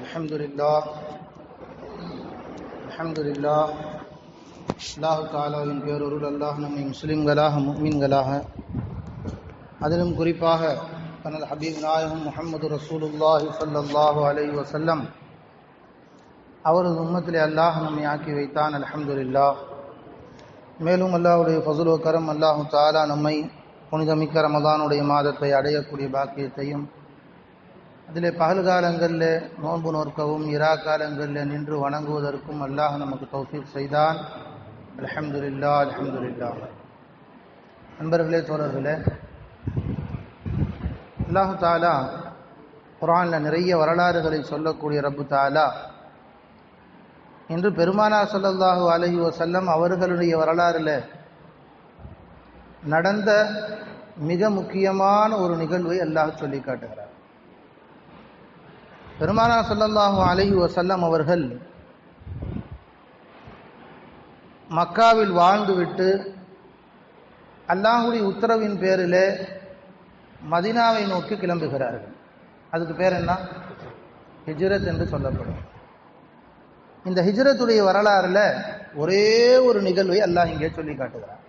الحمد لله الحمد لله அல்லாஹு தாலாவின் பேரொருள் அல்லாஹ் நம்மை முஸ்லிம்களாக முக்மீன்களாக அதிலும் குறிப்பாக தனது ஹபீப் நாயகம் முஹம்மது ரசூலுல்லாஹி ஸல்லல்லாஹு அலைஹி வஸல்லம் அவரது உம்மத்திலே அல்லாஹ் நம்மை ஆக்கி வைத்தான் அல்ஹம்துலில்லாஹ் மேலும் அல்லாஹ்வுடைய ஃபசுல் கரம் அல்லாஹு தாலா நம்மை புனிதமிக்க ரமதானுடைய மாதத்தை அடையக்கூடிய பாக்கியத்தையும் அதில் பகல் காலங்களில் நோன்பு நோற்கவும் இரா காலங்களில் நின்று வணங்குவதற்கும் அல்லாஹ் நமக்கு தௌஃபீக் செய்தான். அலமதுல்லா அலமதுல்லா நண்பர்களே தோழர்களே அல்லாஹு தாலா குரானில் நிறைய வரலாறுகளை சொல்லக்கூடிய ரப்பு தாலா. இன்று பெருமானா சொல்லல்லாஹு அலஹி வசல்லம் அவர்களுடைய வரலாறில் நடந்த மிக முக்கியமான ஒரு நிகழ்வை அல்லாஹ் சொல்லி காட்டுகிறார் பெருமானா சொல்லல்லாஹு அலஹி வசல்லம் அவர்கள் மக்காவில் வாழ்ந்துவிட்டு அல்லாஹுடைய உத்தரவின் பேரில் மதினாவை நோக்கி கிளம்புகிறார்கள். அதுக்கு பேர் என்ன? ஹிஜ்ரத் என்று சொல்லப்படும். இந்த ஹிஜ்ரத்துடைய வரலாறில் ஒரே ஒரு நிகழ்வை அல்லாஹ் இங்கே சொல்லி காட்டுகிறார்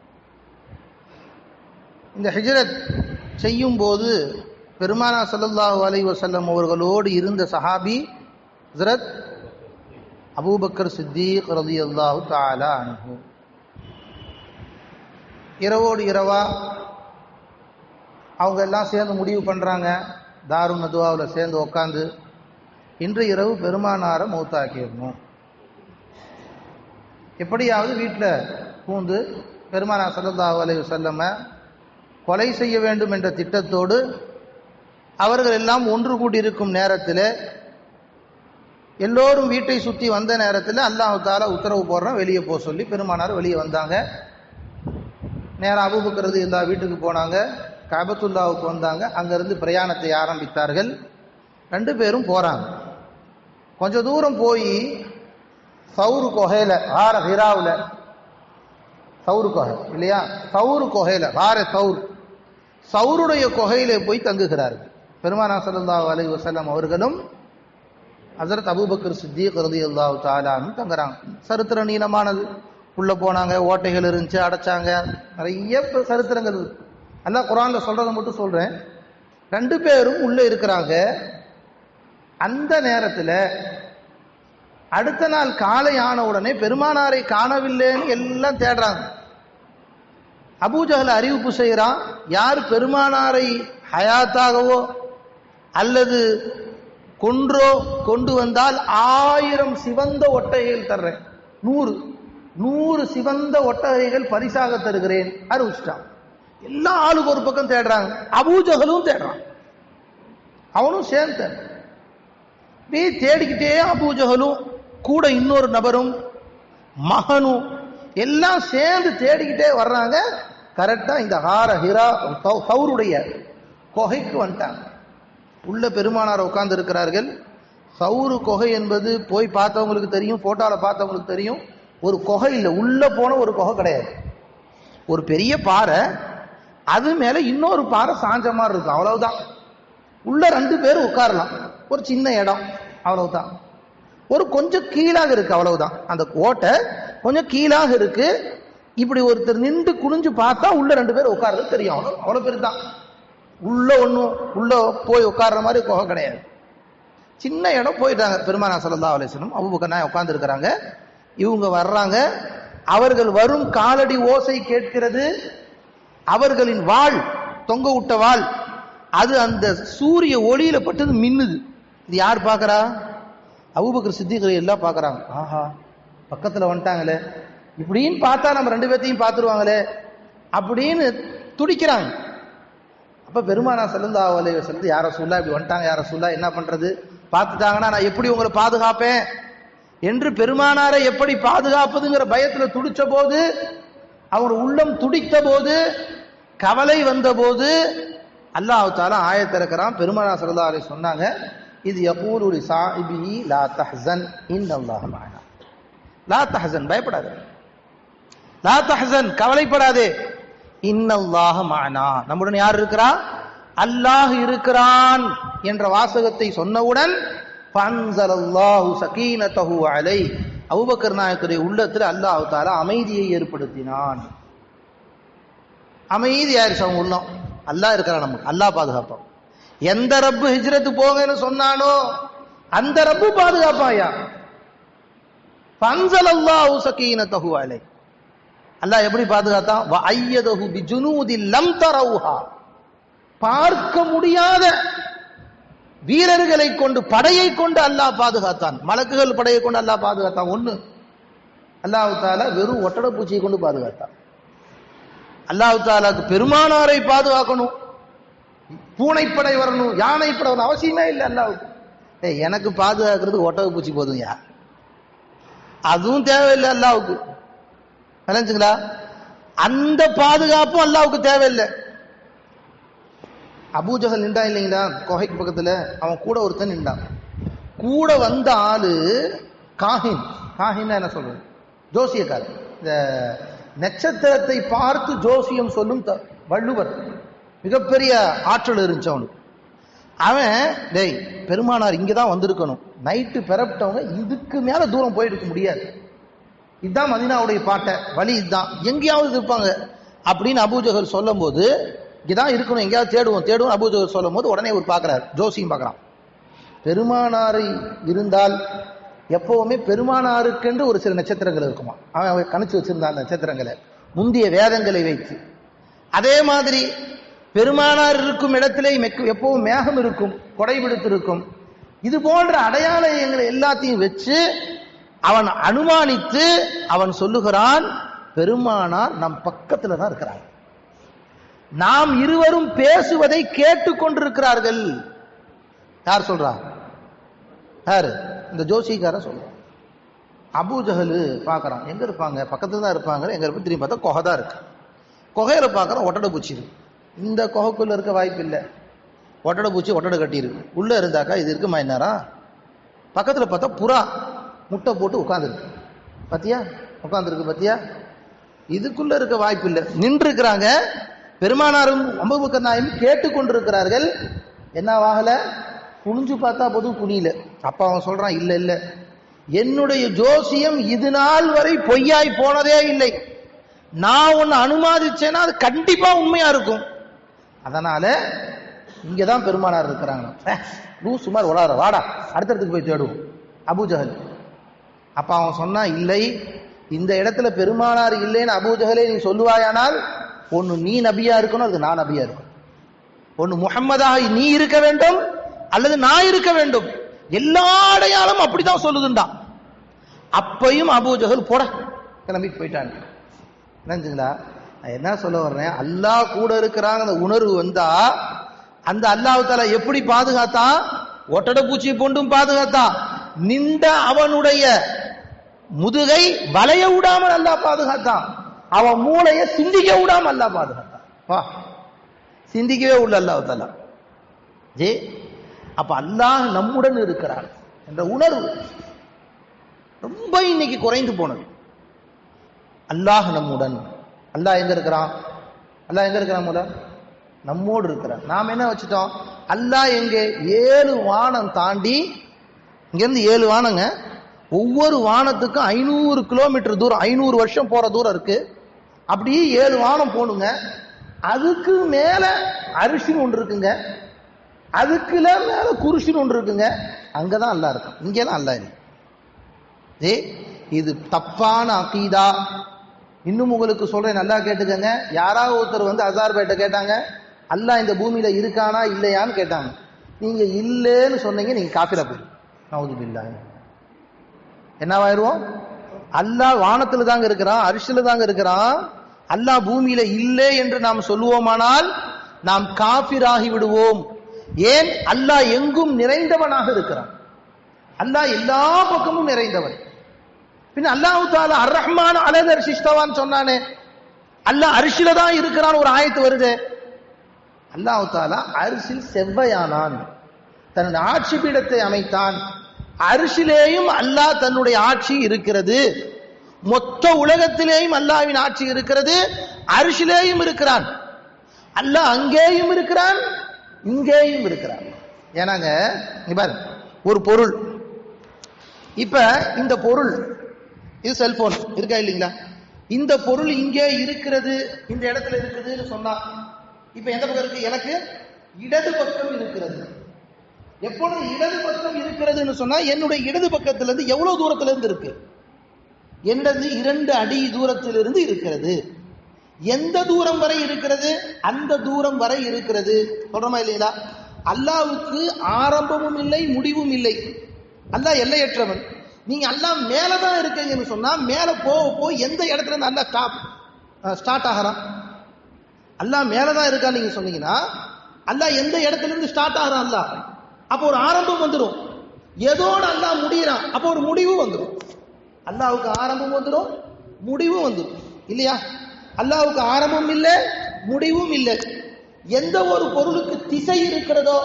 இந்த ஹிஜ்ரத் செய்யும் போது பெருமானா சல்லல்லாஹு அலை வசல்லம் அவர்களோடு இருந்த சஹாபி ஹசரத் அபூபக்கர் சித்தீக் ரதி அல்லாஹு தாலா அனுகு இரவோடு இரவா அவங்க எல்லாம் சேர்ந்து முடிவு பண்ணுறாங்க தாருன் நதுவாவில் சேர்ந்து உக்காந்து இன்று இரவு பெருமானாரை மௌத்தாக்கிடணும். எப்படியாவது வீட்டில் பூந்து பெருமானா சல்லல்லாஹு அலை செல்லம கொலை செய்ய வேண்டும் என்ற திட்டத்தோடு அவர்கள் எல்லாம் ஒன்று கூடியிருக்கும் நேரத்தில் எல்லோரும் வீட்டை சுற்றி வந்த நேரத்தில் அல்லாஹு தாலா உத்தரவு போடுறோம் வெளியே போக சொல்லி பெருமானார் வெளியே வந்தாங்க. நேரம் அபுபக்கிறது எல்லா வீட்டுக்கு போனாங்க கபத்துல்லாவுக்கு வந்தாங்க அங்கேருந்து பிரயாணத்தை ஆரம்பித்தார்கள். ரெண்டு பேரும் போகிறாங்க கொஞ்சம் தூரம் போய் சவுரு கொகையில் ஆர ஹிராவில் சவுரு கொகை இல்லையா? சவுரு கொகையில் ஆர சவுர். சவுருடைய கொகையில் போய் தங்குகிறார்கள். பெருமானா சல்லா அலி வசலம் அவர்களும் ஹசரத் அபுபக்கர் சித்திக் ரதி அல்லா தாலான்னு தங்குறாங்க. சரித்திர நீளமானது. உள்ளே போனாங்க ஓட்டைகள் இருந்துச்சு அடைச்சாங்க. நிறைய சரித்திரங்கள். இருக்கு எல்லாம் குரானில் சொல்கிறத மட்டும் சொல்கிறேன் ரெண்டு பேரும் உள்ளே இருக்கிறாங்க. அந்த நேரத்தில் அடுத்த நாள் காலை ஆன உடனே பெருமானாரை காணவில்லைன்னு எல்லாம் தேடுறாங்க. அபூஜகல் அறிவிப்பு செய்கிறான் யார் பெருமானாரை ஹயாத்தாகவோ அல்லது கொன்றோ கொண்டு வந்தால் ஆயிரம் சிவந்த ஒட்டகைகள் தர்றேன். நூறு. நூறு சிவந்த ஒட்டகைகள் பரிசாக தருகிறேன். அறிவிச்சிட்டான் எல்லா ஆளுக்கு ஒரு பக்கம் தேடுறாங்க. அபூஜகலும் தேடுறான். அவனும் சேர்ந்த நீ தேடிக்கிட்டே அபூஜகலும் கூட இன்னொரு நபரும் மகனும் எல்லாம் சேர்ந்து தேடிக்கிட்டே வர்றாங்க. கரெக்டாக இந்த ஹார ஹிரா சௌருடைய கொகைக்கு வந்துட்டாங்க. உள்ள பெருமானார் உட்கார்ந்து இருக்கிறார்கள் சவுரு கொகை என்பது போய் பார்த்தவங்களுக்கு தெரியும் போட்டோவில் பார்த்தவங்களுக்கு தெரியும். ஒரு கொகை இல்லை உள்ளே போன ஒரு கொகை கிடையாது. ஒரு பெரிய பாறை அது மேலே இன்னொரு பாறை சாஞ்ச மாதிரி இருக்கும் அவ்வளவுதான். உள்ள ரெண்டு பேர் உட்காரலாம். ஒரு சின்ன இடம் அவ்வளவுதான். ஒரு கொஞ்சம் கீழாக இருக்கு அவ்வளவுதான். அந்த கோட்டை கொஞ்சம் கீழாக இருக்கு. இப்படி ஒருத்தர் நின்று குனிஞ்சு பார்த்தா உள்ள ரெண்டு பேர் உட்கார்றது தெரியும். அவ்வளோ அவ்வளோ பேர் தான் உள்ள ஒன்றும் உள்ள போய் உட்கார்ற மாதிரி குகை கிடையாது. சின்ன இடம் போயிட்டாங்க பெருமானா சல்லா அலிஸ்லம் அபுபக்கனா உட்காந்துருக்கிறாங்க இவங்க வர்றாங்க. அவர்கள் வரும் காலடி ஓசை கேட்கிறது. அவர்களின் வாழ் தொங்க விட்ட வாழ் அது அந்த சூரிய ஒளியில பட்டது மின்னுது. இது யார் பார்க்கறா? அபுபக்கர் சித்திகளை எல்லாம் பார்க்குறாங்க. ஆஹா பக்கத்தில் வந்துட்டாங்களே. இப்படின்னு பார்த்தா நம்ம ரெண்டு பேர்த்தையும் பார்த்துருவாங்களே. அப்படின்னு துடிக்கிறாங்க. அப்ப பெருமானா செல்லந்தா அலைய செலுத்து யார சொல்லா இப்படி வந்துட்டாங்க யார சொல்லா என்ன பண்றது? பார்த்துட்டாங்கன்னா நான் எப்படி உங்களை பாதுகாப்பேன்? என்று பெருமானாரை எப்படி பாதுகாப்பதுங்கிற பயத்துல துடிச்ச போது அவர் உள்ளம் துடித்த போது கவலை வந்த போது அல்லாஹு தாலா ஆயத்திறக்கிறான் பெருமானா சல்லா அலை சொன்னாங்க இது யகூலுரி சாஹிபி லா தஹ்சன் இன்னல்லாஹ் மஅனா லா தஹசன் பயப்படாத. லா தஹசன் கவலைப்படாதே. இன்னல்லாக மானா நம்முடன் யார் இருக்கிறா? அல்லாஹ் இருக்கிறான் என்ற வாசகத்தை சொன்னவுடன் ஃபன்ஸலல்லாஹு சகீனத்தஹு அலை. அபூபக்கர் நாயக்கருடைய உள்ளத்தில் அல்லாஹ் தாலா அமைதியை ஏற்படுத்தினான். அமைதி ஆயிடுச்சு அவங்க உள்ளம்? அல்லாஹ் இருக்கிறான் நமக்கு. அல்லாஹ் பாதுகாப்பான். எந்த ரப்பு ஹிஜ்ரத்து போவேன்னு சொன்னானோ அந்த ரப்பு பாதுகாப்பாயா? ஃபன்ஸலல்லாஹு சகீனத்தஹு அலை. அல்லாஹ் எப்படி பாதுகாத்தான்? பார்க்க முடியாத வீரர்களை கொண்டு படையை கொண்டு அல்லாஹ் பாதுகாத்தான். மலக்குகள் படையை கொண்டு அல்லாஹ் பாதுகாத்தான். ஒண்ணு அல்லாஹு தாலா வெறும் ஒட்டட பூச்சியை கொண்டு பாதுகாத்தான். அல்லாஹ் தாலாக்கு பெருமானாரை பாதுகாக்கணும். பூனைப்படை வரணும் யானைப்படை வரணும் அவசியமே இல்லை அல்லாவுக்கு ஏ எனக்கு பாதுகாக்கிறது ஒட்டக பூச்சி போதும் யா? அதுவும் தேவையில்லை அல்லாவுக்கு நினைச்சுங்களா அந்த பாதுகாப்பும் அல்லாவுக்கு தேவையில்லை. அபூஜகல் நின்றா இல்லைங்களா? குகைக்கு பக்கத்தில். அவன் கூட ஒருத்தன் நின்றான். கூட வந்த ஆளு காஹின். காஹின்னா என்ன சொல்றது? ஜோசியக்காரர் இந்த நட்சத்திரத்தை பார்த்து ஜோசியம் சொல்லும் த- வள்ளுவர். மிகப்பெரிய ஆற்றல் இருந்துச்சு அவனுக்கு. அவன் டேய் பெருமானார் இங்கே தான் வந்திருக்கணும். நைட்டு பிறப்பிட்டவங்க இதுக்கு மேலே தூரம் போயிருக்க முடியாது. இதுதான் மதினாவுடைய பாட்டை. வழி இதுதான் எங்கேயாவது இருப்பாங்க. அப்படின்னு அபூஜகர் சொல்லும் போது இங்கதான் இருக்கணும் எங்கேயாவது தேடுவோம் தேடுவோம் அபூஜகர் சொல்லும் போது உடனே ஒரு பார்க்கறாரு. ஜோசியும் பார்க்குறான். பெருமானார் இருந்தால் எப்பவுமே பெருமானாருக்கென்று ஒரு சில நட்சத்திரங்கள் இருக்குமா? அவன் அவன் கணிச்சு வச்சிருந்தான் அந்த நட்சத்திரங்களை. முந்திய வேதங்களை வைத்து. அதே மாதிரி பெருமானார் இருக்கும் இடத்திலே மெக் எப்பவும் மேகம் இருக்கும் கொடை இருக்கும் இது போன்ற அடையாளங்களை எல்லாத்தையும் வச்சு அவன் அனுமானித்து அவன் சொல்லுகிறான் பெருமானார் நம் பக்கத்தில் தான் இருக்கிறார். நாம் இருவரும் பேசுவதை கேட்டுக்கொண்டிருக்கிறார்கள் யார் சொல்றார் யாரு? இந்த ஜோசிக்காரன் சொல்றான். அபூஜஹலு பார்க்கறான். எங்கே இருப்பாங்க? பக்கத்தில் தான் இருப்பாங்க. எங்கே இருப்ப திரும்பி பார்த்தா குகை தான் இருக்கு. குகையில பார்க்குறோம் ஒட்டடை பூச்சி இருக்கு. இந்த குகைக்குள்ளே இருக்க வாய்ப்பு இல்லை. ஒட்டடை பூச்சி ஒட்டடை கட்டியிருக்கு. உள்ளே இருந்தாக்கா இது இருக்குமா இந்நேரம் பக்கத்தில் பார்த்தா புறா. முட்டை போட்டு உட்காந்துருக்கு பாத்தியா? உட்காந்துருக்கு பாத்தியா? இதுக்குள்ள இருக்க வாய்ப்பு இல்லை. நின்று இருக்கிறாங்க பெருமானாரும் அம்புபக்கர் நாயும் கேட்டுக்கொண்டிருக்கிறார்கள். என்ன ஆகல குனிஞ்சு பார்த்தா போதும் குனியில. அப்ப அவன் சொல்றான் இல்லை இல்லை. என்னுடைய ஜோசியம் இது நாள் வரை பொய்யாய் போனதே இல்லை. நான் ஒன்று அனுமதிச்சேன்னா அது கண்டிப்பா உண்மையா இருக்கும். அதனால இங்கதான் பெருமானார் இருக்கிறாங்க லூ சுமார் உலாற வாடா அடுத்த இடத்துக்கு போய் தேடுவோம். அபூஜஹல். அப்ப அவன் சொன்னா இல்லை இந்த இடத்துல பெருமானார் இல்லைன்னு அபூஜகலே நீ சொல்லுவாயானால் ஒன்னு நீ நபியா இருக்கணும் அது நான் நபியா இருக்கணும். ஒன்னு முகம்மதாக நீ இருக்க வேண்டும் அல்லது நான் இருக்க வேண்டும். எல்லா அடையாளம் அப்படிதான் சொல்லுதுண்டா. அப்பையும் அபூஜகல் போட கிளம்பி போயிட்டான் என்னஞ்சுங்களா நான் என்ன சொல்ல வர்றேன்? அல்லாஹ் கூட இருக்கிறாங்க அந்த உணர்வு வந்தா அந்த அல்லாஹ் தாலா எப்படி பாதுகாத்தான் ஒட்டட பூச்சியை கொண்டும் பாதுகாத்தான் நின்ற அவனுடைய முதுகை வளைய விடாமல் அல்லா பாதுகாத்தான். அவன் மூளைய சிந்திக்க விடாம அல்லாஹ் பாதுகாத்தான். வா. சிந்திக்கவே உள்ள அல்லாஹ் தாலா ஜே அப்ப அல்லாஹ் நம்முடன் இருக்கிறான் என்ற உணர்வு ரொம்ப இன்னைக்கு குறைந்து போனது. அல்லாஹ் நம்முடன். அல்லாஹ் எங்க இருக்கிறான்? அல்லாஹ் எங்க இருக்கிறான் முதல்? நம்மோடு இருக்கிறான். நாம் என்ன வச்சுட்டோம்? அல்லாஹ் எங்கே? ஏழு வானம் தாண்டி இங்கிருந்து ஏழு வானங்க ஒவ்வொரு வானத்துக்கும் ஐநூறு கிலோமீட்டர் தூரம் ஐநூறு வருஷம் போகிற தூரம் இருக்கு. அப்படியே ஏழு வானம் போணுங்க அதுக்கு மேலே அரிசின்னு ஒன்று இருக்குங்க. அதுக்குல மேலே குருசின்னு ஒன்று இருக்குங்க. அங்கே தான் அல்லா இருக்கும் இங்கேலாம் அல்லாஹ் இல்லை ஏ இது தப்பான அகீதா. இன்னும் உங்களுக்கு சொல்கிறேன் நல்லா கேட்டுக்கங்க. யாராவது ஒருத்தர் வந்து அசார்பேட்டை கேட்டாங்க அல்லா இந்த பூமியில் இருக்கானா இல்லையான்னு கேட்டாங்க. நீங்கள் இல்லைன்னு சொன்னீங்க நீங்கள் காஃபிரா போய் நவுது பில்லாஹ் என்னவாயிருவோம்? அல்லாஹ் வானத்துல தாங்க இருக்கிறான் அரிசில தாங்க இருக்கிறான். அல்லாஹ் பூமியில இல்லை என்று நாம் சொல்லுவோமானால் நாம் காபிராகி விடுவோம். ஏன்? அல்லாஹ் எங்கும் நிறைந்தவனாக இருக்கிறான். அல்லாஹ் எல்லா பக்கமும் நிறைந்தவன். பின் அல்லாஹு தாலா அர் ரஹ்மான் அலதர் சிஷ்டவான் சொன்னானே. அல்லாஹ் அரிசில தான் இருக்கிறான் ஒரு ஆயத்து வருது. அல்லாஹு தாலா அரிசில் செவ்வையானான். தன்னுடைய ஆட்சி பீடத்தை அமைத்தான். அரிசிலேயும் அல்லாஹ் தன்னுடைய ஆட்சி இருக்கிறது. மொத்த உலகத்திலேயும் அல்லாஹ்வின் ஆட்சி இருக்கிறது. அரிசிலேயும் இருக்கிறான். அல்லாஹ் அங்கேயும் இருக்கிறான் இங்கேயும் இருக்கிறான். ஏனாங்க இங்க பாரு ஒரு பொருள். இப்ப இந்த பொருள் இது செல்போன் இருக்கா இல்லைங்களா? இந்த பொருள் இங்கே இருக்கிறது இந்த இடத்துல இருக்குதுன்னு சொன்னா இப்ப எந்த பக்கம் இருக்கு? எனக்கு இடது பக்கம் இருக்கிறது. எப்பொழுது இடது பக்கம் இருக்கிறதுன்னு சொன்னா என்னுடைய இடது பக்கத்துல இருந்து எவ்வளவு தூரத்துல இருந்து இருக்கு? என்னது? இரண்டு அடி தூரத்திலிருந்து இருக்கிறது. எந்த தூரம் வரை இருக்கிறது? அந்த தூரம் வரை இருக்கிறது. சொல்றோமா இல்லைங்களா அல்லாவுக்கு ஆரம்பமும் இல்லை முடிவும் இல்லை. அல்லாஹ் எல்லையற்றவன். நீங்க அல்லாஹ் மேலதான் இருக்கீங்கன்னு சொன்னா மேல போக போய் எந்த இடத்துல இருந்து அல்லாஹ் ஸ்டாப் ஸ்டார்ட் ஆகிறான்? அல்லாஹ் மேலதான் இருக்கா நீங்க சொன்னீங்கன்னா அல்லாஹ் எந்த இடத்துல இருந்து ஸ்டார்ட் ஆகிறான் அல்லாஹ்? அப்போ ஒரு ஆரம்பம் வந்துடும் எதோடு அல்லா முடியிறான் அப்போ ஒரு முடிவு வந்துடும் அல்லாவுக்கு ஆரம்பம் வந்துடும் முடிவும் வந்துடும் இல்லையா? அல்லாவுக்கு ஆரம்பம் இல்லை முடிவும் இல்லை. எந்த ஒரு பொருளுக்கு திசை இருக்கிறதோ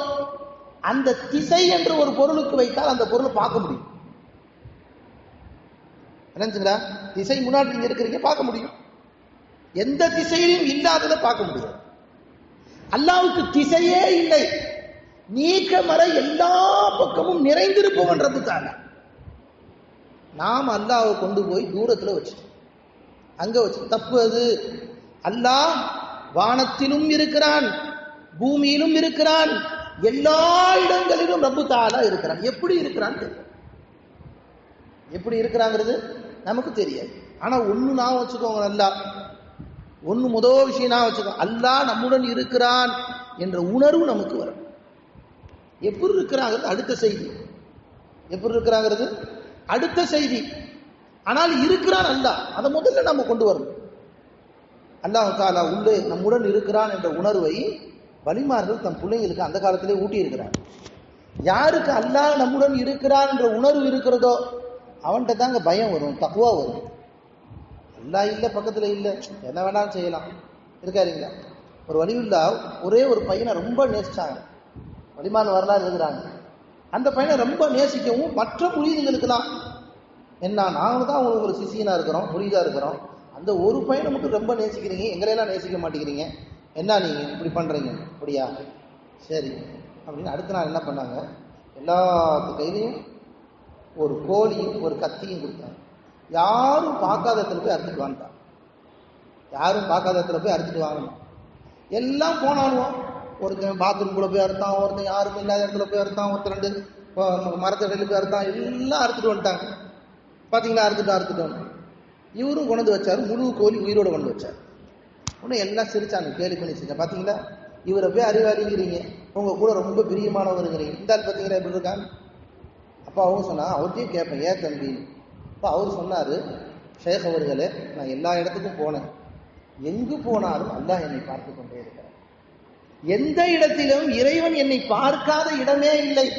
அந்த திசை என்று ஒரு பொருளுக்கு வைத்தால் அந்த பொருளை பார்க்க முடியும். என்னச்சுங்களா திசை முன்னாடி நீங்க இருக்கிறீங்க பார்க்க முடியும். எந்த திசையிலும் இல்லாததை பார்க்க முடியும் அல்லாவுக்கு திசையே இல்லை. நீக்க மர எல்லா பக்கமும் நிறைந்திருப்பவன்றது நாம் அல்லாவை கொண்டு போய் தூரத்துல வச்சுட்டோம். அங்க வச்சு தப்பு அது. அல்லாஹ் வானத்திலும் இருக்கிறான் பூமியிலும் இருக்கிறான் எல்லா இடங்களிலும் ரப்பு தாலா இருக்கிறான். எப்படி இருக்கிறான் தெரியும். எப்படி இருக்கிறாங்கிறது நமக்கு தெரியாது. ஆனா ஒண்ணு நான் வச்சுக்கோங்க நல்லா. ஒண்ணு முதல் விஷயம் நான் வச்சுக்கோ அல்லாஹ் நம்முடன் இருக்கிறான் என்ற உணர்வு நமக்கு வரும். எப்படி இருக்கிறாங்கிறது அடுத்த செய்தி. எப்படி இருக்கிறாங்கிறது அடுத்த செய்தி. ஆனால் இருக்கிறான் அல்லா அதை முதல்ல நம்ம கொண்டு வரணும். அல்லாஹ் தாலா உள்ளே நம்முடன் இருக்கிறான் என்ற உணர்வை வலிமார்கள் தம் பிள்ளைங்களுக்கு அந்த காலத்திலே ஊட்டி இருக்கிறார் யாருக்கு அல்லாஹ் நம்முடன் இருக்கிறான் என்ற உணர்வு இருக்கிறதோ அவன்கிட்ட தாங்க பயம் வரும் தக்குவா வரும். அல்லா இல்லை பக்கத்தில் இல்லை. என்ன வேணாலும் செய்யலாம். இருக்காருங்களா ஒரு வலியுல்லா ஒரே ஒரு பையனை ரொம்ப நேசிச்சாங்க. வலிமான வரலாறு இருக்கிறாங்க அந்த பையனை ரொம்ப நேசிக்கவும் மற்ற முறியீதுகளுக்கெல்லாம் என்ன நாங்களும் தான் உங்களுக்கு ஒரு சிசியனாக இருக்கிறோம் முரீதாக இருக்கிறோம். அந்த ஒரு பையனை மட்டும் ரொம்ப நேசிக்கிறீங்க எங்களையெல்லாம் நேசிக்க மாட்டேங்கிறீங்க. என்ன நீங்கள் இப்படி பண்ணுறீங்க அப்படியா? சரி. அப்படின்னு அடுத்த நாள் என்ன பண்ணாங்க? எல்லாத்து கையிலையும் ஒரு கோழியும் ஒரு கத்தியும் கொடுத்தாங்க. யாரும் பார்க்காத இடத்துல போய் அறுத்துட்டு வாங்கிட்டான் யாரும் பார்க்காத இடத்துல போய் அறுத்துட்டு வாங்கணும். எல்லாம் போனாலும் ஒருத்தன் பாத்ரூம் போய் அறுத்தான் ஒருத்தன் யாரும் இல்லாத இடத்துல போய் அறுத்தான் ஒருத்தன் ரெண்டு மரத்தடையில் போய் அறுத்தான் எல்லாம் அறுத்துட்டு வந்துட்டாங்க. பார்த்தீங்களா அறுத்துட்டு அறுத்துட்டு வந்து இவரும் கொண்டு வச்சார் முழு கோழி உயிரோடு கொண்டு வச்சார். உடனே எல்லாம் சிரிச்சாங்க கேள்வி பண்ணி சிரிச்சா பார்த்தீங்களா இவரை போய் அறிவாளிங்கிறீங்க. உங்கள் கூட ரொம்ப பிரியமானவருங்கிறீங்க இந்த ஆள் பார்த்தீங்களா எப்படி இருக்காங்க அப்போ அவங்க சொன்னா அவர்கிட்டயும் கேட்பேன் ஏன் தம்பி? அப்போ அவர் சொன்னார் ஷேக் அவர்களே நான் எல்லா இடத்துக்கும் போனேன். எங்கு போனாலும் அல்லாஹ் என்னை பார்த்து கொண்டே இருக்கிறேன் எந்த இடத்திலும் இறைவன் என்னை பார்க்காத இடமே இல்லை.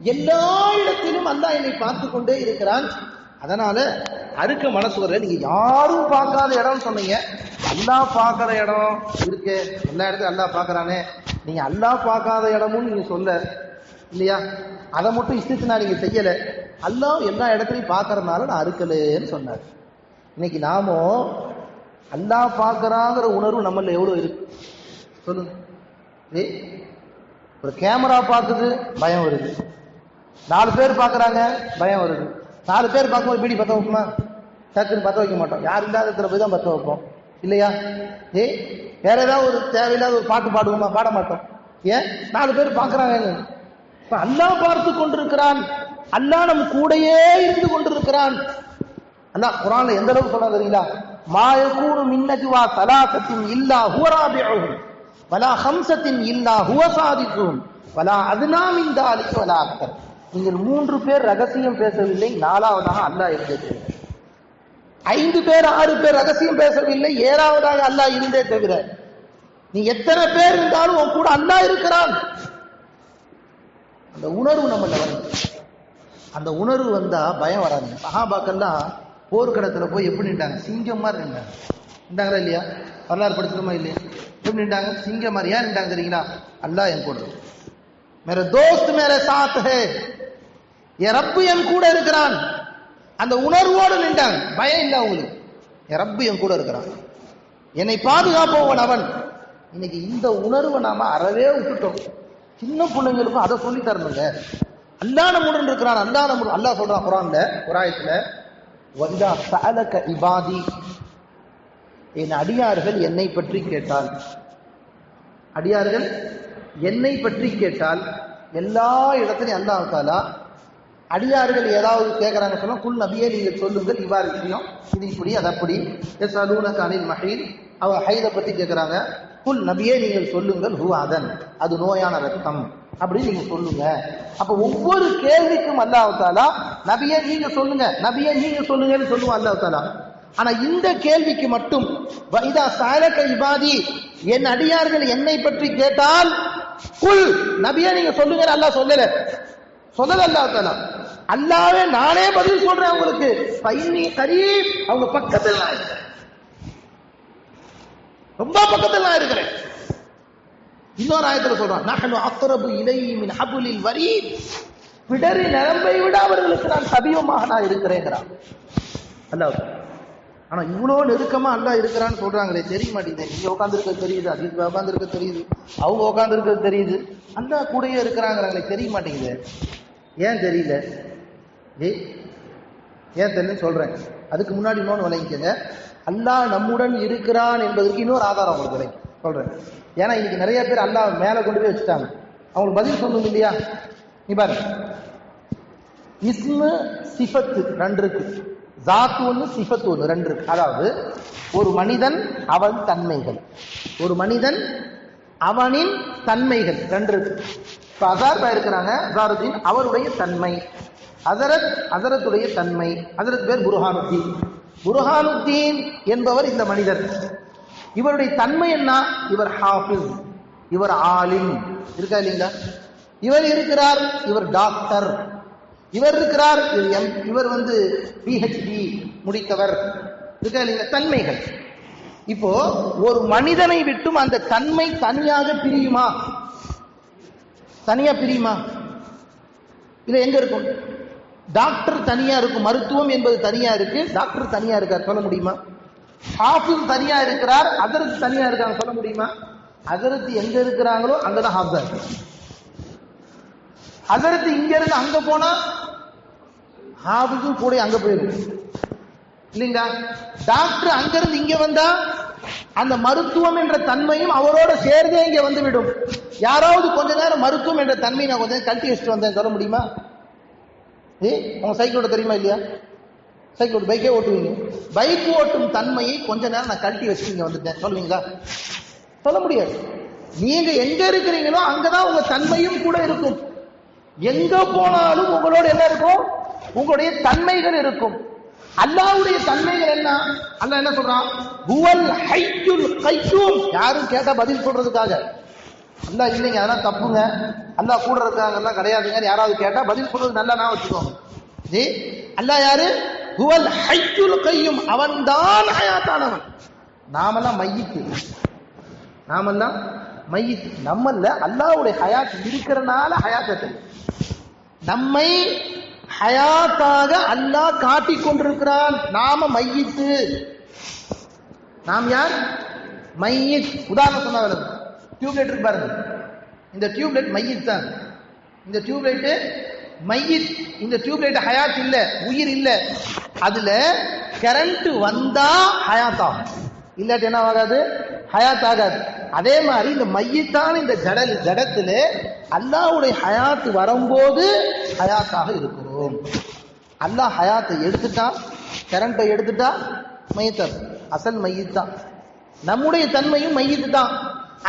எல்லா இடத்திலும் அல்லாஹ் என்னை பார்த்து கொண்டே இருக்கிறான். அதனால அறுக்க மனசு வரல நீங்க யாரும் பார்க்காத இடம் சொன்னீங்க. அல்லாஹ் பார்க்கிற இடம் இருக்கு. எல்லா இடத்துலயும் அல்லா பார்க்கறானே. நீங்க அல்லாஹ் பார்க்காத இடமும் நீங்க சொல்ல இல்லையா? அதை மட்டும் இஷ்டத்தினா நீங்க செய்யல. அல்லாஹ் எல்லா இடத்துலையும் பார்க்கறதுனால நான் அறுக்கலேன்னு சொன்னார். இன்னைக்கு நாமும் அல்லா பார்க்கறாங்கிற உணர்வு நம்மள எவ்வளவு இருக்கு? சொல்லுங்க. ஒரு கேமரா பார்க்குது பயம் வருது. நாலு பேர் பார்க்குறாங்க பயம் வருது. நாலு பேர் பார்க்கும்போது பீடி பற்ற வைப்போமா? டக்குன்னு பற்ற வைக்க மாட்டோம். யார் இல்லாத இடத்துல போய் தான் பற்ற வைப்போம். இல்லையா? ஏய் வேற ஏதாவது ஒரு தேவையில்லாத ஒரு பாட்டு பாடுவோமா? பாட மாட்டோம். ஏன் நாலு பேர் பார்க்குறாங்க. இப்போ அல்லா பார்த்து கொண்டிருக்கிறான். அல்லா நம் கூடயே இருந்து கொண்டிருக்கிறான். அல்லா குரான்ல எந்த அளவுக்கு சொல்றான் தெரியுங்களா? மா யகூனு மின் இல்லா ஹுவ ராபிஉஹும் வலா ஹம்சத்தின் இல்லா ஹுவ சாதிக்கும். வலா அதுனாம் இந்த அலிக்கு வலா அக்தர். நீங்கள் மூன்று பேர் ரகசியம் பேசவில்லை நாலாவதாக அல்லாஹ் இருந்தது. ஐந்து பேர் ஆறு பேர் ரகசியம் பேசவில்லை ஏழாவதாக அல்லாஹ் இருந்தே தவிர. நீ எத்தனை பேர் இருந்தாலும் உன் கூட அல்லாஹ் இருக்கிறான். அந்த உணர்வு நம்மள வருது அந்த உணர்வு வந்தா பயம் வராது. சஹாபாக்கெல்லாம் போர்க்கடத்துல போய் எப்படி நின்றாங்க சிங்கம் மாதிரி நின்றாங்க நின்றாங்களா இல்லையா? வரலாறு படுத்துருமா இல்லையா? எப்படி நின்றாங்க? சிங்கம் மாதிரி ஏன் நின்றாங்க தெரியுங்களா? அல்லாஹ் என் கூட இருக்கு. தோஸ்த் மேரே சாத் ஹே. என் ரப்பு என் கூட இருக்கிறான். அந்த உணர்வோடு நின்றாங்க பயம் இல்லை அவங்களுக்கு. என் ரப்பு என் கூட இருக்கிறான். என்னை பாதுகாப்பவன் அவன். இன்னைக்கு இந்த உணர்வை நாம அறவே விட்டுட்டோம். சின்ன பிள்ளைங்களுக்கும் அதை சொல்லி தரணுங்க. அல்லாஹ் நம்முடன் இருக்கிறான். அல்லா நம்ம அல்லாஹ் சொல்றான் குரான்ல குராயத்துல வந்தா சஅலக இபாதி என் அடியார்கள் என்னை பற்றி கேட்டால். அடியார்கள் என்னை பற்றி கேட்டால் எல்லா இடத்துலையும் அல்லாஹ் அடியார்கள் ஏதாவது கேட்குறாங்க சொன்னால் குல் நபியே நீங்கள் சொல்லுங்கள் இவ்வாறு விஷயம் இது இப்படி அது அப்படி. எஸ் அலூனக் அனில் மஹீல் அவ ஹைதை பற்றி கேட்குறாங்க குல் நபியே நீங்கள் சொல்லுங்கள் ஹூ அதன் அது நோயான ரத்தம் அப்படின்னு நீங்க சொல்லுங்க. அப்ப ஒவ்வொரு கேள்விக்கும் அல்லாஹ் நபியை நபியே நீங்க சொல்லுங்க நபியே நீங்க சொல்லுங்கன்னு சொல்லுவோம் அல்லாஹ் ஆனா இந்த கேள்விக்கு மட்டும் வைதா சாலக இபாதி என் அடியார்கள் என்னை பற்றி கேட்டால் குல் நபியா நீங்க சொல்லுங்க அல்லாஹ் சொல்லல. சொல்லல அல்லாஹ் தாலா அல்லாவே நானே பதில் சொல்றேன் உங்களுக்கு. பைனி கரீப் அவங்க பக்கத்தில் நான் இருக்கிறேன். ரொம்ப பக்கத்தில் நான் இருக்கிறேன். இன்னொரு ஆயத்துல சொல்றான் நகனு அத்தரபு இலையின் மின் ஹபுலில் வரீத் பிடரி நரம்பை விட அவர்களுக்கு நான் சமீபமாக நான் இருக்கிறேங்கிறான் அல்லாஹ் ஆனா இவ்வளோ நெருக்கமா அல்லா இருக்கிறான்னு சொல்றாங்களே தெரிய மாட்டேங்குது நீங்க உட்காந்துருக்க தெரியுது அது உட்காந்துருக்க தெரியுது அவங்க உட்காந்துருக்கிறது தெரியுது. அல்லா கூடயே இருக்கிறாங்கிறாங்களே தெரிய மாட்டேங்குது ஏன் தெரியல? ஏய் ஏன் தெரியலன்னு சொல்றேன். அதுக்கு முன்னாடி இன்னொன்று விளங்கிக்கங்க. அல்லாஹ் நம்முடன் இருக்கிறான் என்பதற்கு இன்னொரு ஆதாரம் உங்களுக்கு விளங்கி. சொல்றேன். ஏன்னா இன்னைக்கு நிறைய பேர் அல்லாஹ் மேலே கொண்டு போய் வச்சுட்டாங்க. அவங்களுக்கு பதில் சொல்லணும் இல்லையா? நீ பாருங்க இஸ்மு சிஃபத்து ரெண்டு இருக்கு ஜாத்து ஒன்று சிஃபத்து ஒன்று ரெண்டு இருக்கு. அதாவது ஒரு மனிதன் அவன் தன்மைகள். ஒரு மனிதன் அவனின் தன்மைகள். ரெண்டு இருக்கு. இப்போ அசார் இருக்கிறாங்க அசாருதீன் அவருடைய தன்மை. அசரத் அசரத்துடைய தன்மை. அசரத் பேர் புருஹானுத்தீன். புருஹானுத்தீன் என்பவர் இந்த மனிதர். இவருடைய தன்மை என்ன? இவர் ஹாஃபிஸ் இவர் ஆலிம். இருக்கா இல்லைங்களா? இவர் இருக்கிறார் இவர் டாக்டர். இவர் இருக்கிறார் இவர் எம் இவர் வந்து பிஹெச்டி முடித்தவர். இருக்க தன்மைகள். இப்போ ஒரு மனிதனை விட்டும் அந்த தன்மை தனியாக பிரியுமா? தனியா பிரியுமா? இது எங்க இருக்கும்? டாக்டர் தனியா இருக்கும். மருத்துவம் என்பது தனியா இருக்கு. டாக்டர் தனியா இருக்கார். சொல்ல முடியுமா? ஹாஃபிஸ் தனியா இருக்கிறார். அதற்கு தனியா இருக்காங்க. சொல்ல முடியுமா? அதற்கு எங்க இருக்கிறாங்களோ அங்கதான் ஹாஃபிஸா இருக்கு. அதற்கு இங்க இருந்து அங்க போனா ஹாபிக்கும் கூட அங்க போயிருக்கு. இல்லைங்களா? டாக்டர் அங்க இருந்து இங்க வந்தா அந்த மருத்துவம் என்ற தன்மையும் அவரோட சேர்ந்தே இங்க வந்து விடும் யாராவது கொஞ்ச நேரம் மருத்துவம் என்ற தன்மை நான் கொஞ்சம் கழட்டி வச்சுட்டு வந்தேன் சொல்ல முடியுமா? ஏ உங்க சைக்கிளோட தெரியுமா இல்லையா? சைக்கிள் பைக்கே ஓட்டுவீங்க. பைக் ஓட்டும் தன்மையை கொஞ்ச நேரம் நான் கழட்டி வச்சுட்டு இங்க வந்துட்டேன். சொல்லுவீங்களா? சொல்ல முடியாது. நீங்க எங்க இருக்கிறீங்களோ அங்கதான் உங்க தன்மையும் கூட இருக்கும். எங்க போனாலும் உங்களோட என்ன இருக்கும்? உங்களுடைய தன்மைகள் இருக்கும். அல்லாவுடைய தன்மைகள் என்ன? அல்ல என்ன சொல்றான்? ஹுவல் ஹைக்குல் கையூம். யாரும் கேட்டா பதில் சொல்றதுக்காக. அல்ல இல்லைங்க அதெல்லாம் தப்புங்க. அல்லாஹ் கூட இருக்காங்கலாம் கிடையாதுங்க யாராவது கேட்டா பதில் சொல்றது நல்லா நான் வச்சுக்கோங்க. ஜி அல்லாஹ் யாரு? ஹுவல் ஹைக்குல் கையும். அவன்தான் ஹயாத்தானவன். நாமெல்லாம் மையிக்கு நாமெல்லாம் மையித் நம்மல்ல அல்லாவுடைய ஹயாத் இருக்கிறனால ஹயாத்தை தெரியும் நம்மை ஹயாத்தாக அல்லாஹ் காட்டிக் கொண்டிருக்கிறான். நாம மையித்து. நாம் யார்? மையித். உதாரணம் சொன்ன டியூப்லைட் இருக்கு பாருங்க. இந்த டியூப்லைட் மையித் தான். இந்த டியூப்லைட் மையித். இந்த டியூப்லைட் ஹயாத் இல்ல உயிர் இல்ல. அதுல கரண்ட் வந்தா ஹயாத் ஆகும். இல்லாட்டி என்ன ஆகாது? ஹயாத் ஆகாது அதே மாதிரி இந்த மையத்தான இந்த ஜடல் ஜடத்துல அல்லாவுடைய ஹயாத் வரும்போது ஹயாத்தாக இருக்கிறோம். அல்லாஹ் ஹயாத்தை எடுத்துட்டா கரண்ட்டை எடுத்துட்டா மையத்தர். அசல் மையத்தான் நம்முடைய தன்மையும் மையத்து தான்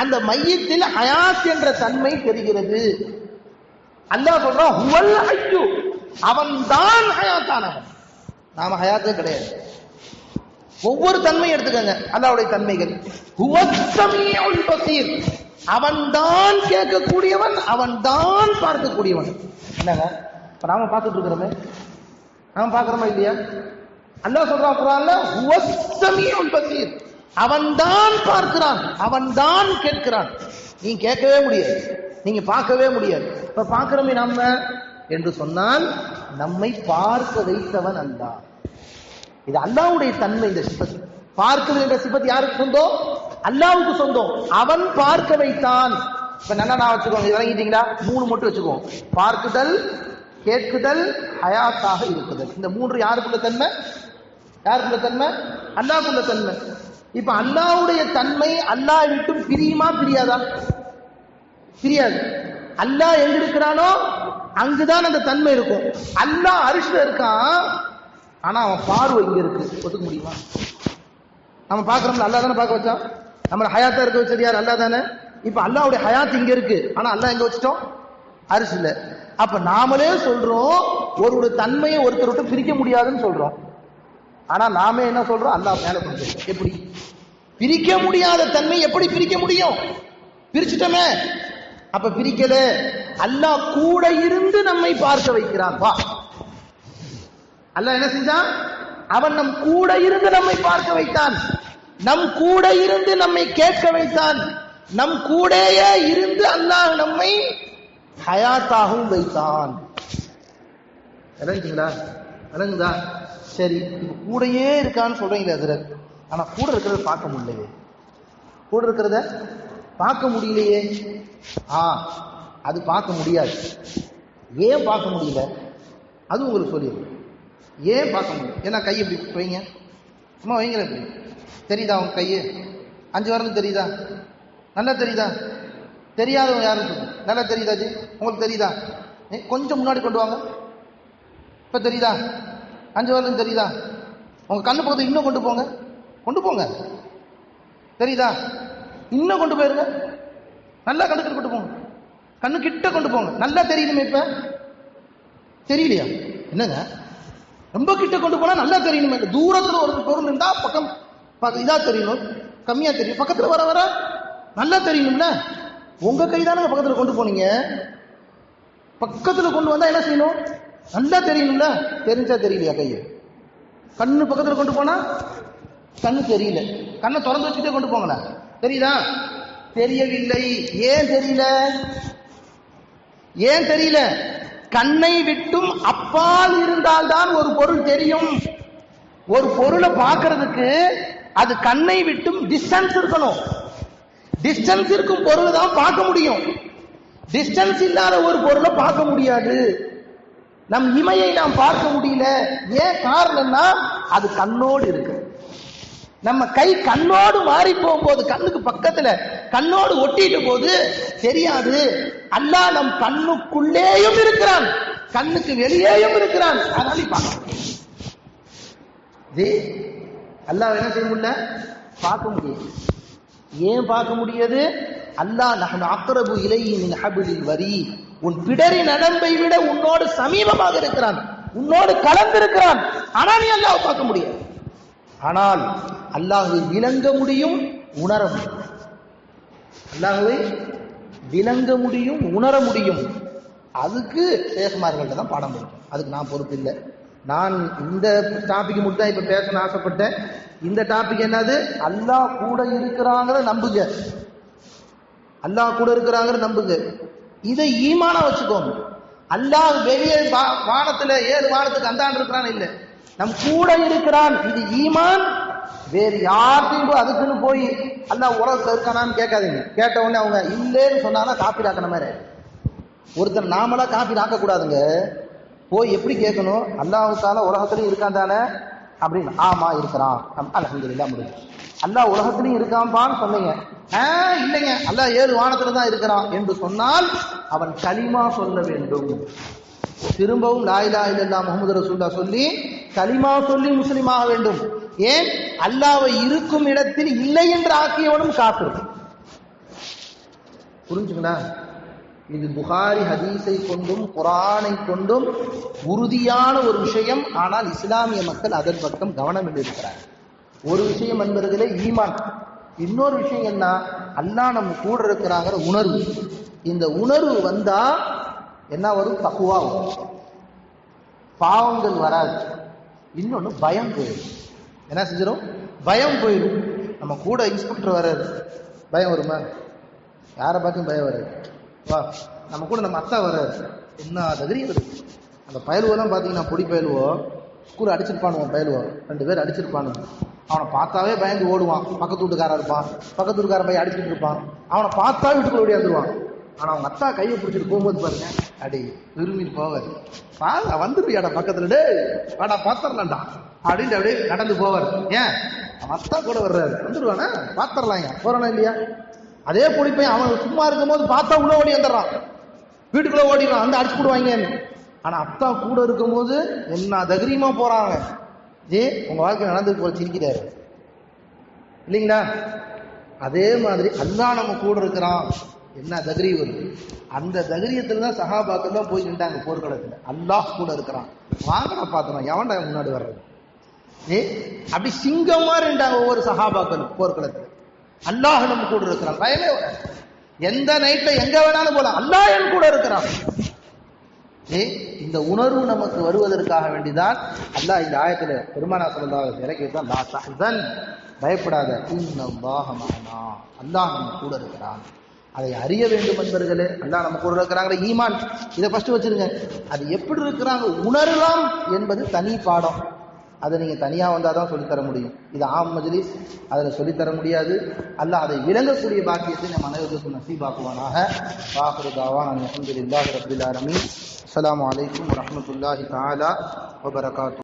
அந்த மையத்தில் ஹயாத் என்ற தன்மை தெரிகிறது. அல்லாஹ் சொல்றான் அவன் தான் ஹயாத்தானவன். நாம ஹயாத்தே கிடையாது. ஒவ்வொரு தன்மையும் எடுத்துக்கங்க. அல்லாவுடைய தன்மைகள். ஹுவஸ்ஸமீஉல் பஸீர் அவன்தான் கேட்கக்கூடியவன் அவன்தான் பார்க்கக்கூடியவன். என்னங்க? இப்ப நாம பார்த்துட்டு இருக்கிறோமே. நாம பார்க்கிறோமா இல்லையா? அல்லாஹ் சொல்றான் குர்ஆன்ல ஹுவஸ்ஸமீஉல் பஸீர் அவன்தான் பார்க்கிறான் அவன்தான் கேட்கிறான். நீ கேட்கவே முடியாது. நீங்க பார்க்கவே முடியாது. இப்ப பார்க்கிறோமே நம்ம. என்று சொன்னால் நம்மை பார்க்க வைத்தவன் அல்லாஹ். இது அல்லாவுடைய தன்மை இந்த சிபத் பார்க்கிறது என்ற சிபத் யாருக்கு சொந்தம் அல்லாவுக்கு சொந்தம் அவன் பார்க்க வைத்தான் இப்ப நல்லா நான் வச்சுக்கோங்க இது விளங்கிட்டீங்களா? மூணு மட்டும் வச்சுக்கோங்க பார்க்குதல் கேட்குதல் ஹயாத்தாக இருக்குதல் இந்த மூன்று யாருக்குள்ள தன்மை? யாருக்குள்ள தன்மை? அல்லாவுக்குள்ள தன்மை. இப்ப அல்லாவுடைய தன்மை அல்லாஹ் விட்டும் பிரியுமா பிரியாதா? பிரியாது. அல்லாஹ் எங்க இருக்கிறானோ அங்குதான் அந்த தன்மை இருக்கும். அல்லாஹ் அரிசில இருக்கான் ஆனா அவன் பார்வை இங்க இருக்கு. ஒத்துக்க முடியுமா? நம்ம பாக்குறோம்ல அல்லா தானே பார்க்க வச்சான் நம்ம ஹயாத்தா இருக்க வச்சது யார்? அல்லா தானே? இப்ப அல்லாவுடைய ஹயாத் இங்க இருக்கு. ஆனா அல்லா எங்க வச்சிட்டோம்? அரிசில அப்ப நாமளே சொல்றோம் ஒரு தன்மையை ஒருத்தர் விட்டு பிரிக்க முடியாதுன்னு சொல்றோம். ஆனா நாம என்ன சொல்றோம்? அல்லாஹ் மேல கொண்டு எப்படி? பிரிக்க முடியாத தன்மை எப்படி பிரிக்க முடியும்? பிரிச்சுட்டோமே. அப்ப பிரிக்கல. அல்லாஹ் கூட இருந்து நம்மை பார்க்க வைக்கிறான். வா. அல்ல என்ன செஞ்சான்? அவன் நம் கூட இருந்து நம்மை பார்க்க வைத்தான். நம் கூட இருந்து நம்மை கேட்க வைத்தான். நம் கூடயே இருந்து அல்லாஹ் நம்மை ஹயாத்தாகவும் வைத்தான். விளங்குங்களா விளங்குதா சரி இப்ப கூடயே இருக்கான்னு சொல்றீங்களே அதிரத் ஆனா கூட இருக்கிறத பார்க்க முடியலையே. கூட இருக்கிறத பார்க்க முடியலையே. ஆ அது பார்க்க முடியாது. ஏன் பார்க்க முடியல? அது உங்களுக்கு சொல்லிடுறேன் ஏன் பார்க்க முடியும்? ஏன்னா கை இப்படி வைங்க. சும்மா வைங்களேன் இப்படி. தெரியுதா உங்க கையை? அஞ்சு வரலும் தெரியுதா? நல்லா தெரியுதா? தெரியாதவங்க யாரும் சொல்லுங்க. நல்லா தெரியுதா ஜி? உங்களுக்கு தெரியுதா? ஏ, கொஞ்சம் முன்னாடி கொண்டு வாங்க. இப்போ தெரியுதா? அஞ்சு வரலும் தெரியுதா? உங்கள் கண்ணு பக்கத்தில் இன்னும் கொண்டு போங்க. கொண்டு போங்க. தெரியுதா? இன்னும் கொண்டு போயிருங்க. நல்லா கண்ணுக்கு கொண்டு போங்க. கண்ணு கிட்ட கொண்டு போங்க. நல்லா தெரியுதுமே இப்போ. தெரியலையா? என்னங்க? ரொம்ப கிட்ட கொண்டு போனா நல்லா தெரியணுமே. தூரத்துல ஒரு பொருள் இருந்தா பக்கம் இதா தெரியணும். கம்மியா தெரியும். பக்கத்துல வர வர நல்லா தெரியணும்ல. உங்க கை தானே பக்கத்துல கொண்டு போனீங்க. பக்கத்துல கொண்டு வந்தா என்ன செய்யணும்? நல்லா தெரியணும்ல. தெரிஞ்சா தெரியலையா கையை? கண்ணு பக்கத்துல கொண்டு போனா கண்ணு தெரியல. கண்ணை திறந்து வச்சுட்டே கொண்டு போங்களா? தெரியுதா? தெரியவில்லை. ஏன் தெரியல? ஏன் தெரியல? கண்ணை விட்டும் அப்பால் இருந்தால்தான் ஒரு பொருள் தெரியும். ஒரு பொருளை பார்க்கறதுக்கு அது கண்ணை விட்டும் டிஸ்டன்ஸ் இருக்கணும். டிஸ்டன்ஸ் இருக்கும் பொருளை தான் பார்க்க முடியும். டிஸ்டன்ஸ் இல்லாத ஒரு பொருளை பார்க்க முடியாது. நம் இமையை நாம் பார்க்க முடியல. ஏன் காரணம்னா அது கண்ணோடு இருக்கு. நம்ம கை கண்ணோடு மாறி போகும்போது கண்ணுக்கு பக்கத்துல கண்ணோடு ஒட்டிட்டு போது தெரியாது. அல்லாஹ் நம் கண்ணுக்குள்ளேயும் இருக்கிறான் கண்ணுக்கு வெளியேயும் இருக்கிறான். அதனால பார்க்க அல்லாஹ் என்ன செய்ய முடியல? பார்க்க முடியாது. ஏன் பார்க்க முடியாது? அல்லாஹ் நகன் அக்ரபு இலையின் ஹபிலில் வரி. உன் பிடரி நடம்பை விட உன்னோடு சமீபமாக இருக்கிறான் உன்னோடு கலந்திருக்கிறான். ஆனா நீ அல்லாஹ் பார்க்க முடியாது. ஆனால் அல்லாஹு விளங்க முடியும் உணர முடியும். விளங்க முடியும் உணர முடியும். அதுக்கு சேஷமார்கள்ட்ட தான் பாடம் படிக்கும் அதுக்கு நான் பொறுப்பு இல்லை. நான் இந்த டாபிக் மட்டும் தான் இப்போ பேசணும்னு ஆசைப்பட்டேன். இந்த டாபிக் என்னது? அல்லாஹ் கூட இருக்கிறாங்கிற நம்புங்க. அல்லாஹ் கூட இருக்கிறாங்கிற நம்புங்க. இதை ஈமானா வச்சுக்கோங்க. அல்லாஹ் வெளியே வானத்தில் ஏழு வானத்துக்கு அந்தாண்டு இருக்கிறான்னு இல்லை. நம் கூட இருக்கிறான். இது ஈமான். வேறு யார்ட்டையும் போய் அதுக்குன்னு போய் அல்ல உலகத்துல இருக்கானான்னு கேட்காதீங்க. கேட்ட உடனே அவங்க இல்லைன்னு சொன்னாங்கன்னா காப்பி ஆக்கின மாதிரி. ஒருத்தர் நாமளா காப்பி ஆக்கக்கூடாதுங்க. போய் எப்படி கேட்கணும்? அல்லாஹால உலகத்துலையும் இருக்கான் தானே? அப்படின்னு ஆமா இருக்கிறான். அலமதுல்லா முடியும் அல்லா உலகத்திலையும் இருக்கான்பான்னு சொன்னீங்க. ஆ இல்லைங்க. அல்லா ஏழு வானத்துல தான் இருக்கிறான். என்று சொன்னால் அவன் களிமா சொல்ல வேண்டும். திரும்பவும் லாயிலா இல்லல்லா முகமது ரசூல்லா சொல்லி கலிமா சொல்லி முஸ்லீம் ஆக வேண்டும். ஏன்? அல்லாவை இருக்கும் இடத்தில் இல்லை என்று ஆக்கியவனும் காப்பிரு. புரிஞ்சுங்களா இது புகாரி ஹதீஸை கொண்டும் குரானை கொண்டும் உறுதியான ஒரு விஷயம். ஆனால் இஸ்லாமிய மக்கள் அதன் பக்கம் கவனம் இருக்கிறார் ஒரு விஷயம் என்பதிலே ஈமான். இன்னொரு விஷயம் என்ன? அல்லாஹ் நம்ம கூட இருக்கிறாங்கிற உணர்வு. இந்த உணர்வு வந்தா என்ன வரும்? தக்குவா வரும். பாவங்கள் வராது. இன்னொன்று பயம் போயிடும் என்ன செஞ்சிடும் பயம் போயிடும் நம்ம கூட இன்ஸ்பெக்டர் வராது பயம் வருமா? யாரை பார்த்தும் பயம் வராது. வா நம்ம கூட நம்ம அத்தா வராது என்ன தகுதி வருது அந்த பயலுவெல்லாம் பார்த்தீங்கன்னா பொடி பயலுவோ ஸ்கூல் அடிச்சிருப்பானுவோம் பயலுவோ. ரெண்டு பேர் அடிச்சிருப்பானுங்க. அவனை பார்த்தாவே பயந்து ஓடுவான். பக்கத்து வீட்டுக்காரன் இருப்பான். பக்கத்து வீட்டுக்காரன் போய் அடிச்சுட்டு இருப்பான். அவனை பார்த்தா வீட்டுக்குள்ள ஓடி ஆனால் ஆனா அவங்க அத்தா கையை பிடிச்சிட்டு போகும்போது பாருங்க. அடி விரும்பிட்டு போவார். பா வந்துருவியாடா பக்கத்துல டே வாடா பாத்திரலாம்டா. அப்படின்ட்டு அப்படியே நடந்து போவார். ஏன்? அவன் அத்தா கூட வர்றாரு. வந்துருவானே? பாத்திரலாம் ஏன்? போறானா இல்லையா? அதே பிடிப்பையும் அவன் சும்மா இருக்கும்போது பார்த்தா உள்ள ஓடி வந்துடுறான். வீட்டுக்குள்ள ஓடிடுறான். வந்து அடிச்சு போடுவாங்கன்னு ஆனா அத்தா கூட இருக்கும்போது என்ன தைரியமா போறாங்க. ஜி உங்க வாழ்க்கை நடந்து போல சிரிக்கிறாரு. இல்லைங்களா? அதே மாதிரி அல்லா நம்ம கூட இருக்கிறான். என்ன தகரி வருது? அந்த தகரியத்துல தான் சஹாபாக்கள் தான் போய் நின்றாங்க போர்க்களத்துல. அல்லாஹ் கூட இருக்கிறான். வாங்கடா பாத்திரம் எவன்டா முன்னாடி வர்றது? ஏ? அப்படி சிங்கமா நின்றாங்க ஒவ்வொரு சஹாபாக்களும் போர்க்களத்துல. அல்லாஹ் நம்ம கூட இருக்கிறான். பயமே எந்த நைட்ல எங்க வேணாலும் போலாம். அல்லாஹ் என் கூட இருக்கிறான். ஏ? இந்த உணர்வு நமக்கு வருவதற்காக வேண்டிதான் அல்லாஹ் இந்த ஆயத்துல பெருமானா சொல்லலாம் இறக்கி தான் பயப்படாத. இன்னல்லாஹ அல்லாஹ் நம்ம கூட இருக்கிறான். அதை அறிய வேண்டும் என்பர்களே. அல்லா நமக்கு கூட இருக்கிறாங்க ஈமான். இதை ஃபர்ஸ்ட் வச்சிருங்க. அது எப்படி இருக்கிறாங்க? உணரலாம் என்பது தனி பாடம். அதை நீங்க தனியா வந்தால் தான் சொல்லித்தர முடியும். இது ஆம் மஜ்லிஸ். அதில் சொல்லித்தர முடியாது. அல்ல அதை விளங்கக்கூடிய பாக்கியத்தை நம் அனைவருக்கும் நசீபாக்குவானாக. வாஹரு தாவான் அல்ஹம்துலில்லாஹி ரப்பில் ஆலமீன். அஸ்ஸலாமு அலைக்கும் வரஹ்மத்துல்லாஹி வபரகாத்து.